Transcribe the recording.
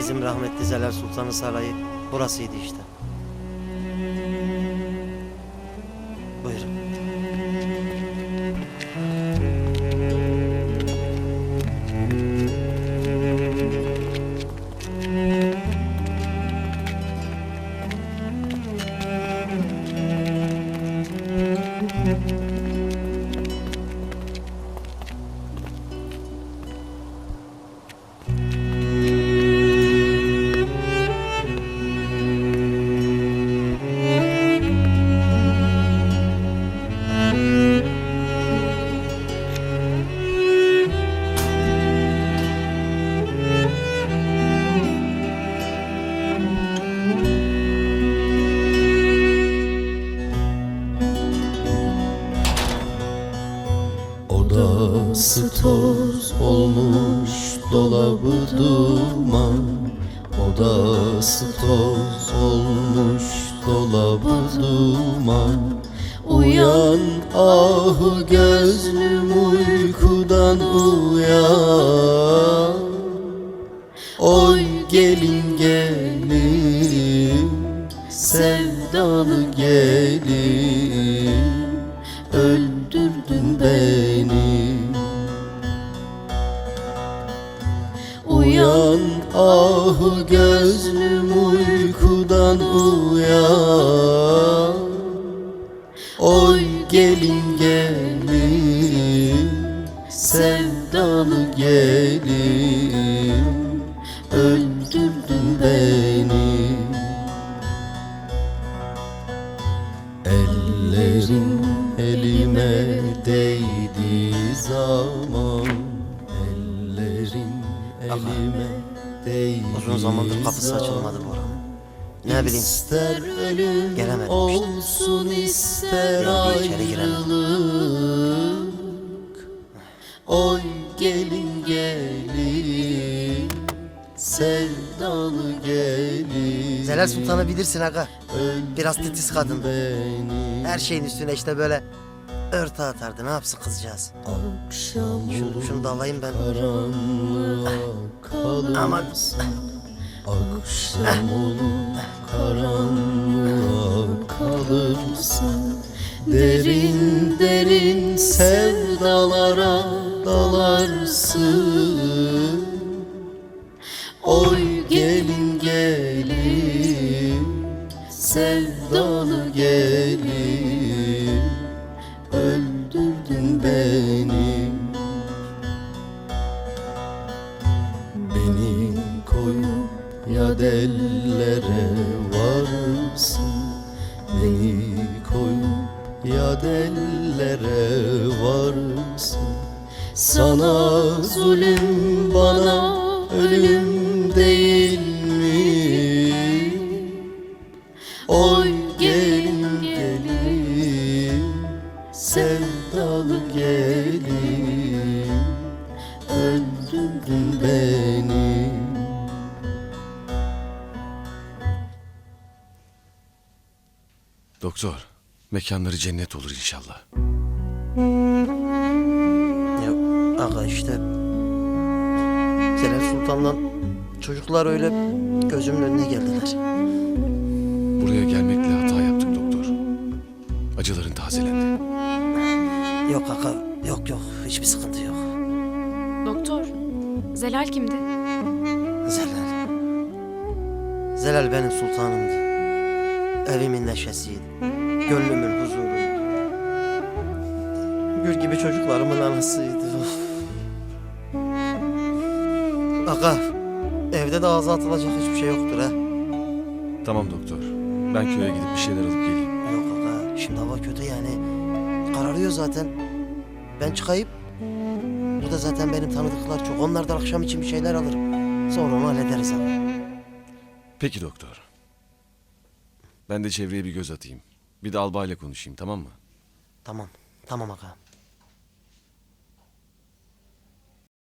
Bizim rahmetli Zelal Sultan'ın sarayı burasıydı işte. Odası toz olmuş dolabı duman. Odası toz olmuş dolabı duman. Uyan ahu gözlüm uykudan uyan. Oy gelin gelin sevdalı gelin Ahu gözlüm uykudan uyan Oy gelin gelin sevdalı gelin. Öldürdün beni. Ellerin elime değdiği zaman. Ellerin elime değdiği Uzun zamandır kapısı açılmadı bu oranın. Ne bileyim. İster ölüm Gelemedim işte. olsun ister Yani bir içeri giremedim. Oy gelin gelin sevdalı gelin Zelal Sultan'ı bilirsin aga. Biraz titiz beni Her şeyin üstüne işte böyle örtü atardı. Ne yapsın kızcağız? Akşam Şunu, şunu da alayım ben. karanlığa Aman. Akşam olur karanlığa kalırsın Derin derin sevdalara dalarsın Oy gelin gelin sevdalı gelin Beni koyup ya dellere varsın Beni koyup ya dellere varsın Sana zulüm bana ölüm değil mi? Oy öldürdün beni Doktor, mekanları cennet olur inşallah. Ya aga işte Zelal Sultan'la çocuklar öyle gözümün önüne geldiler. Buraya gelmekle hata yaptık doktor. Acıların tazelendi. Yok aga yok yok hiçbir sıkıntı Zelal kimdi? Zelal. Zelal benim sultanımdı. Evimin neşesiydi. Gönlümün huzuru. Gül gibi çocuklarımın anasıydı. Of. Aga, evde de ağza atılacak hiçbir şey yoktur ha. Tamam doktor. Ben köye gidip bir şeyler alıp geleyim. Yok aga, şimdi hava kötü yani. Kararıyor zaten. Ben çıkayım. Burada zaten benim tanıdıklar çok. Onlardan akşam için bir şeyler alırım. Sonra onu hallederiz aga. Peki doktor. Ben de çevreye bir göz atayım. Bir de albayla konuşayım tamam mı? Tamam, tamam aga.